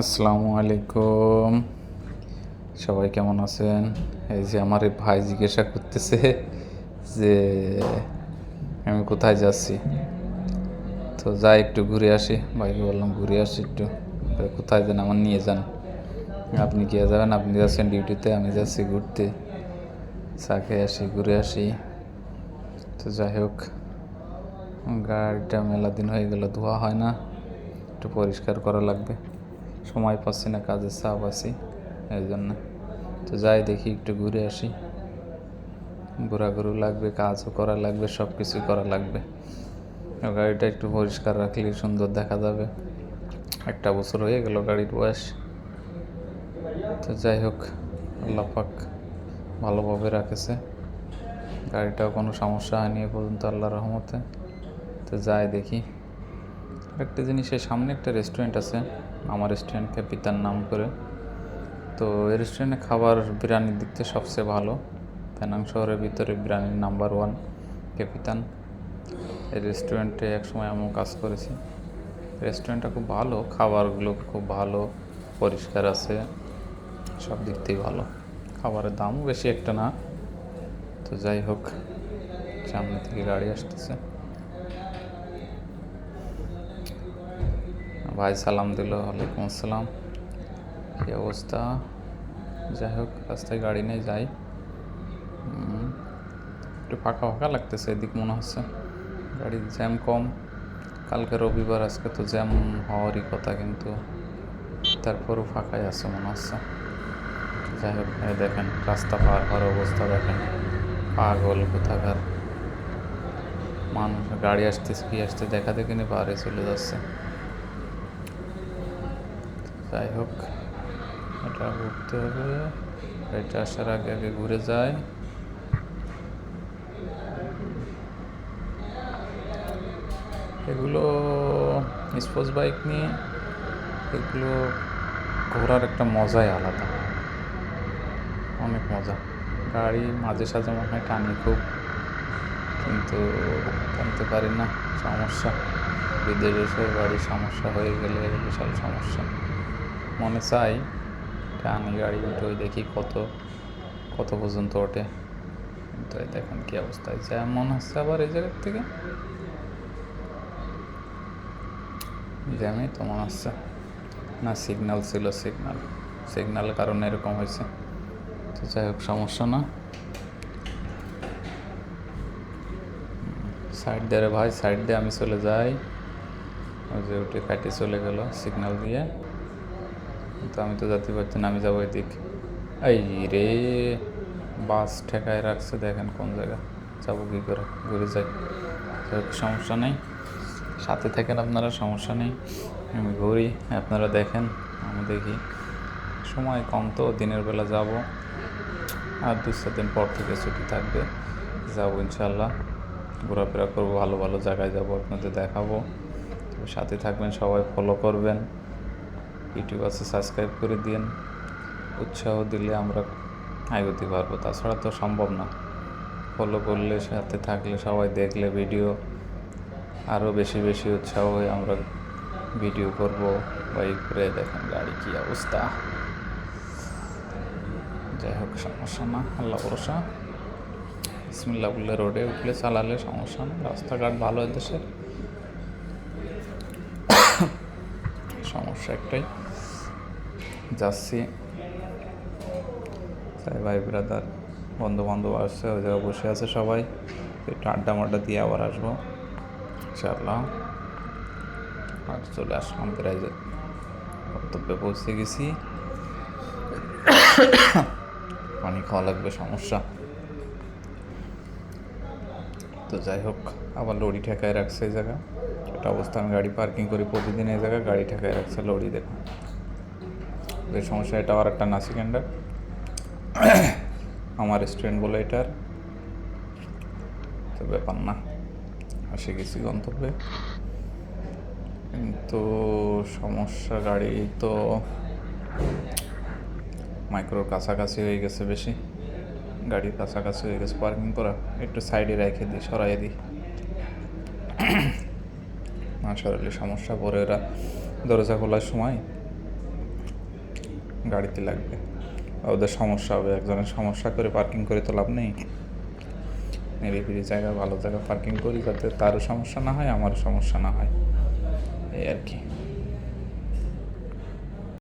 আসসালামু আলাইকুম। সবাই কেমন আছেন? এই যে আমার ভাই জিজ্ঞাসা করতেছে যে, আমি কোথায় যাচ্ছি? তো যাই, একটু ঘুরে আসি। ভাইকে বললাম, ঘুরে আসি একটু। কোথায় যান? আমার নিয়ে যান। আপনি কে যাবেন? আপনি যাচ্ছেন ডিউটিতে, আমি যাচ্ছি ঘুরতে। চা খেয়ে আসি, ঘুরে আসি। তো যাই হোক, গাড়িটা মেলা দিন হয়ে গেল, ধোয়া হয় না। একটু পরিষ্কার করা লাগবে। সময় পাচ্ছি না, কাজের চাপ আছি এই জন্য তো যাই দেখি, একটু ঘুরে আসি। ঘোরাঘুরু লাগবে, কাজও করা লাগবে সব কিছুই করা লাগবে। গাড়িটা একটু পরিষ্কার রাখলে সুন্দর দেখা যাবে। একটা বছর হয়ে গেল গাড়ির বয়স। তো যাই হোক, আল্লাহ পাক ভালোভাবে রাখেছে। গাড়িটাও কোনো সমস্যা হয়নি এ পর্যন্ত আল্লাহ রহমতে। তো যাই দেখি। একটা জিনিসের সামনে একটা রেস্টুরেন্ট আছে। আমার রেস্টুরেন্টকে পিতার নাম করে। তো এই রেস্টুরেন্টে খাবার বিরিয়ানির দিক থেকে সবচেয়ে ভালো। পেনাং শহরের ভিতরে বিরিয়ানির নাম্বার ওয়ান ক্যাপিতান এই রেস্টুরেন্টে একসময় আমিও কাজ করেছি। রেস্টুরেন্টটা খুব ভালো, খাবারগুলো খুব ভালো, পরিষ্কার আছে, সব দিক থেকেই ভালো। খাবারের দামও বেশি একটা না। তো যাই হোক, সামনে থেকে গাড়ি আসতেছে। ভাই সালাম দিল ওয়ালাইকুম আসসালাম। কী অবস্থা? যাই হোক, রাস্তায় গাড়ি নেই, যাই। একটু ফাঁকা ফাঁকা লাগতেছে, এদিক মনে হচ্ছে গাড়ির জ্যাম কম। কালকে রবিবার, আজকে তো জ্যাম হওয়ারই কথা, কিন্তু তারপরও ফাঁকাই আছে মনে হচ্ছে। যাই হোক এই দেখেন, রাস্তা পার হওয়ার অবস্থা দেখেন। পাগল কোথাকার। মানুষ, গাড়ি আসতেছে, কি আসতে দেখা দেখে নি পারে চলে যাচ্ছে। যাই হোক, এটা ঘুরতে হবে। এটা আসার আগে আগে ঘুরে যায় এগুলো স্পোর্টস বাইক নিয়ে, এগুলো ঘোরার একটা মজাই আলাদা। অনেক মজা। গাড়ি মাঝে সাঝে মনে হয় টানি খুব, কিন্তু টানতে পারি না, সমস্যা। বিদেশে গাড়ির সমস্যা হয়ে গেলে বিশাল সমস্যা। মনে চাই টানি গাড়ি উঠে দেখি কত কত পর্যন্ত ওঠে। এই দেখেন কী অবস্থায় মনে হচ্ছে আবার এই জায়গার থেকে। জ্যামই তো মনে হচ্ছে। না সিগন্যাল ছিল সিগন্যাল সিগন্যালের কারণে এরকম হয়েছে। তো যাই হোক, সমস্যা না। সাইড দিয়ে রে ভাই, সাইড দিয়ে আমি চলে যাই। ওই যে উঠে কাটি চলে গেল সিগন্যাল দিয়ে। কিন্তু আমি তো যেতে পারছি না, আমি যাব এদিক। এই রে, বাস ঠেকায় রাখছে, দেখেন কোন জায়গা। যাব কী করে? ঘুরে যাই। সমস্যা নেই। সাথে থাকেন আপনারা, সমস্যা নেই। আমি ঘুরি, আপনারা দেখেন, আমি দেখি। সময় কম তো, দিনের বেলা যাব। আর দু চার দিন পর থেকে ছুটি থাকবে। যাব ইনশাল্লাহ ঘোরাফেরা করব, ভালো ভালো জায়গায় যাব, আপনাদের দেখাবো। তো সাথে থাকবেন, সবাই ফলো করবেন। ইউটিউব আছে সাবস্ক্রাইব করে দিন উৎসাহ দিলে আমরা এগোতে পারব। তাছাড়া তো সম্ভব না। ফলো করলে, সাথে থাকলে, সবাই দেখলে ভিডিও আরও বেশি বেশি উৎসাহ হয়ে আমরা ভিডিও করব। বা করে দেখেন গাড়ি কী অবস্থা। যাই হোক, সমস্যা না, আল্লাহ ভরসা। বিসমিল্লা বললে রোডে উঠলে চালালে সমস্যা না। রাস্তাঘাট ভালো দেশের সমস্যা একটাই। যাচ্ছি। তাই ভাই ব্রাদার বন্ধু বান্ধব আসছে, ওই জায়গায় বসে আছে সবাই। একটু আড্ডা মাড্ডা দিয়ে আবার আসব, ইনশাআল্লাহ। আর চলে আসলাম প্রায় যে গন্তব্যে পৌঁছে গেছি। পানি খাওয়া লাগবে, সমস্যা। তো যাই হোক, আবার লরি ঠেকায় রাখছে এই জায়গা। এটা অবস্থা আমি গাড়ি পার্কিং করি প্রতিদিন এই জায়গায় গাড়ি ঠেকায় রাখছে লরি দেখুন এই সমস্যা, এটা আর একটা নাসিকেন্ডার আমার রেস্টুরেন্ট বলে এটার তো ব্যাপার না, আসে গেছি গন্তব্যে। কিন্তু সমস্যা গাড়ি তো মাইক্রোর কাছাকাছি হয়ে গেছে বেশি। গাড়ির কাছাকাছি হয়ে গেছে পার্কিং করা। একটু সাইডে রেখে দিই সরাই দিই। না সরালে সমস্যা পরে এরা দরজা খোলার সময় গাড়িতে লাগবে। ওদের সমস্যা হবে, একজনের সমস্যা করে পার্কিং করে তো লাভ নেই। নিরিবিলি জায়গা, ভালো জায়গা পার্কিং করি যাতে তারও সমস্যা না হয়, আমারও সমস্যা না হয়। এই আর কি।